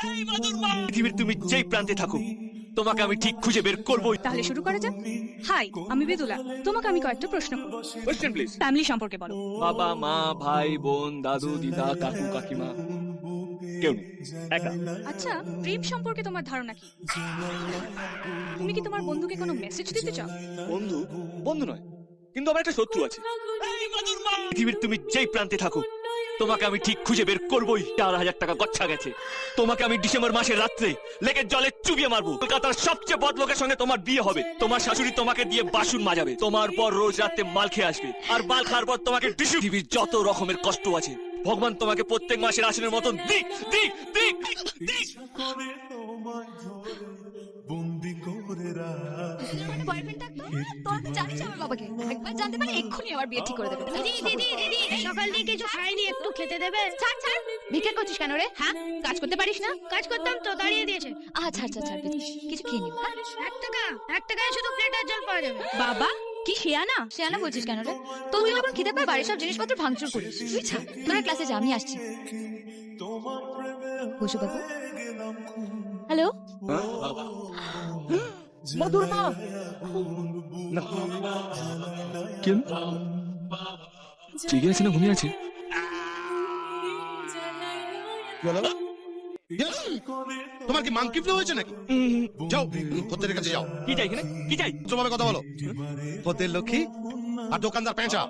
পৃথিবীর তুমি যেই প্রান্তে থাকো তোমাকে আমি ঠিক খুঁজে বের করবোই। তাহলে শুরু করা যাক। হাই আমি বেদুলা। তোমাকে আমি কয়েকটা প্রশ্ন করব। কোশ্চেন প্লিজ ফ্যামিলি সম্পর্কে বলো। বাবা মা ভাই বোন দাদু দিদা কাকু কাকিমা। কেউ নেই। একা। আচ্ছা প্রেম সম্পর্কে তোমার ধারণা কি? তুমি কি তোমার বন্ধুকে কোনো মেসেজ দিতে চাও? বন্ধু? বন্ধু নয় কিন্তু আমার একটা শত্রু আছে। পৃথিবীর তুমি যেই প্রান্তে থাকো তোমাকে আমি ঠিক খুঁজে বের করবোই। চার হাজার টাকা গচ্ছা গেছে। তোমাকে আমি ডিসেম্বর মাসের রাত্রে লেকের জলে চুবিয়ে মারবো। কলকাতার সবচেয়ে বদ লোকের সঙ্গে তোমার বিয়ে হবে। তোমার শাশুড়ি তোমাকে দিয়ে বাসুন মাজাবে। তোমার পর রোজ রাতে মাল খেয়ে আসবে। আর মাল খাওয়ার পর তোমাকে ডিসু যত রকমের কষ্ট আছে। ভগবান তোমাকে প্রত্যেক মাসের আসনের মতন দিক দিক রাখি বয়ফ্রেন্ড থাকতো তোরা তো জানিস আমার বাবাকে। একবার জানতে পারে এক্ষুনি আমার বিয়ে ঠিক করে দেবে। দিদি দিদি দিদি সকাল থেকে কিছু খাইনি একটু খেতে দেবে? ছাড় ছাড়। ভিক্ষা করছিস কেন রে? হ্যাঁ? কাজ করতে পারিস না? কাজ করতাম তো দাঁড়িয়ে দিয়েছে। আচ্ছা আচ্ছা ছাড় কিছু খেয়ে নিব হ্যাঁ? এক টাকা এক টাকায় শুধু প্লেটার জল পাওয়া যাবে। বাবা কি শেয়ানা? সে আনা বলছিস কেন রে? তুই যখন খিদে পায় বাড়ির সব জিনিসপত্র ভাঙচুর করিস। তুই ছাড় তোরা ক্লাসে যা আমি আসছি। বসু বাবু। হয়ে। হ্যালো মধুর মা। না। কেন? ঠিক আছে না ঘুমিয়ে আছে? তোমার কি মাংকি ফ্লু হয়েছে নাকি? যাও ফতের কাছে যাও। কি চাই এখানে? কি চাই? তোমার কথা বলো। ফতের লক্ষ্মী? আর দোকানদার পেঁচা